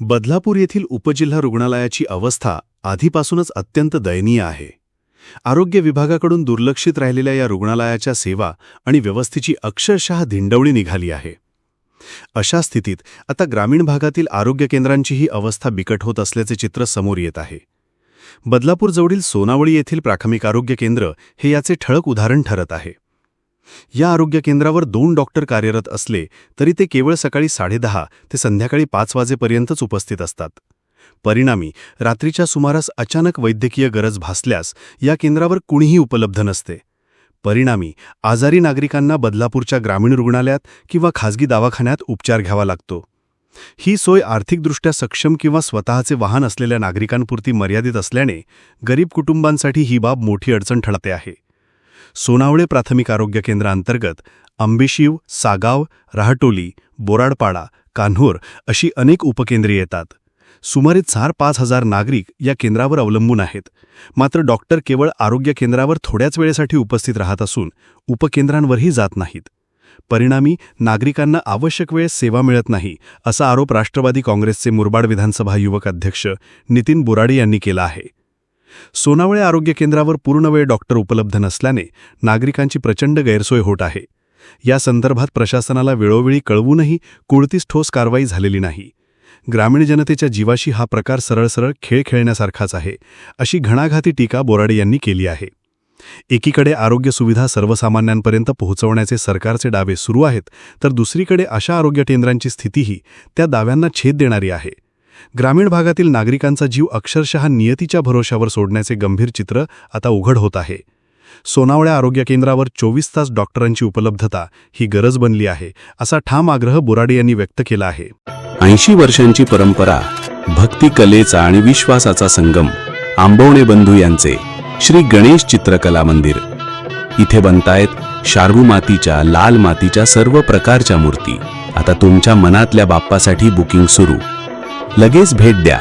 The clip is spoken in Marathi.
बदलापूर येथील उपजिल्हा रुग्णालयाची अवस्था आधीपासूनच अत्यंत दयनीय आहे. आरोग्य विभागाकडून दुर्लक्षित राहिलेल्या या रुग्णालयाच्या सेवा आणि व्यवस्थेची अक्षरशः धिंडवणी निघाली आहे. अशा स्थितीत आता ग्रामीण भागातील आरोग्य केंद्रांचीही अवस्था बिकट होत असल्याचे चित्र समोर येत आहे. बदलापूरजवळील सोनावळी येथील प्राथमिक आरोग्य केंद्र हे याचे ठळक उदाहरण ठरत आहे. या आरोग्य केंद्रावर दोन डॉक्टर कार्यरत असले तरी ते केवळ सकाळी साडेदहा ते संध्याकाळी पाच वाजेपर्यंतच उपस्थित असतात. परिणामी रात्रीच्या सुमारास अचानक वैद्यकीय गरज भासल्यास या केंद्रावर कुणीही उपलब्ध नसते. परिणामी आजारी नागरिकांना बदलापूरच्या ग्रामीण रुग्णालयात किंवा खाजगी दवाखान्यात उपचार घ्यावा लागतो. ही सोय आर्थिकदृष्ट्या सक्षम किंवा स्वतःचे वाहन असलेल्या नागरिकांपुरती मर्यादित असल्याने गरीब कुटुंबांसाठी ही बाब मोठी अडचण ठरते आहे. सोनावळे प्राथमिक आरोग्य केंद्रांतर्गत अंबिशिव सागाव राहटोली बोराडपाडा कान्होर अशी अनेक उपकेंद्रे येतात. सुमारे चार पाच हजार नागरिक या केंद्रावर अवलंबून आहेत. मात्र डॉक्टर केवळ आरोग्य केंद्रावर थोड्याच वेळेसाठी उपस्थित राहत असून उपकेंद्रांवरही जात नाहीत. परिणामी नागरिकांना आवश्यक वेळेस सेवा मिळत नाही असा आरोप राष्ट्रवादी काँग्रेसचे मुरबाड विधानसभा युवक अध्यक्ष नितीन बोराडे यांनी केला आहे. सोनावळे आरोग्य केंद्रावर पूर्णवेळ डॉक्टर उपलब्ध नसल्याने नागरिकांची प्रचंड गैरसोय होत आहे. या संदर्भात प्रशासनाला वेळोवेळी कळवूनही कोणतीच ठोस कारवाई झालेली नाही. ग्रामीण जनतेच्या जीवाशी हा प्रकार सरळ सरळ खेळ खेळण्यासारखाच आहे अशी घणाघाती टीका बोराडे यांनी केली आहे. एकीकडे आरोग्य सुविधा सर्वसामान्यांपर्यंत पोहोचवण्याचे सरकारचे दावे सुरू आहेत तर दुसरीकडे अशा आरोग्य केंद्रांची स्थितीही त्या दाव्यांना छेद देणारी आहे. ग्रामीण भागातील नागरिकांचा जीव अक्षरशः नियतीच्या भरोशावर सोडण्याचे गंभीर चित्र आता उघड होत आहे. सोनावळ्या आरोग्य केंद्रावर चोवीस तास डॉक्टरांची उपलब्धता ही गरज बनली आहे असा ठाम आग्रह बोराडे यांनी व्यक्त केला आहे. ऐंशी वर्षांची परंपरा भक्ती कलेचा आणि विश्वासाचा संगम आंबवणे बंधू यांचे श्री गणेश चित्रकला मंदिर. इथे बनतायत शार्वू मातीच्या लाल मातीच्या सर्व प्रकारच्या मूर्ती. आता तुमच्या मनातल्या बाप्पासाठी बुकिंग सुरू. लगेच भेट द्या.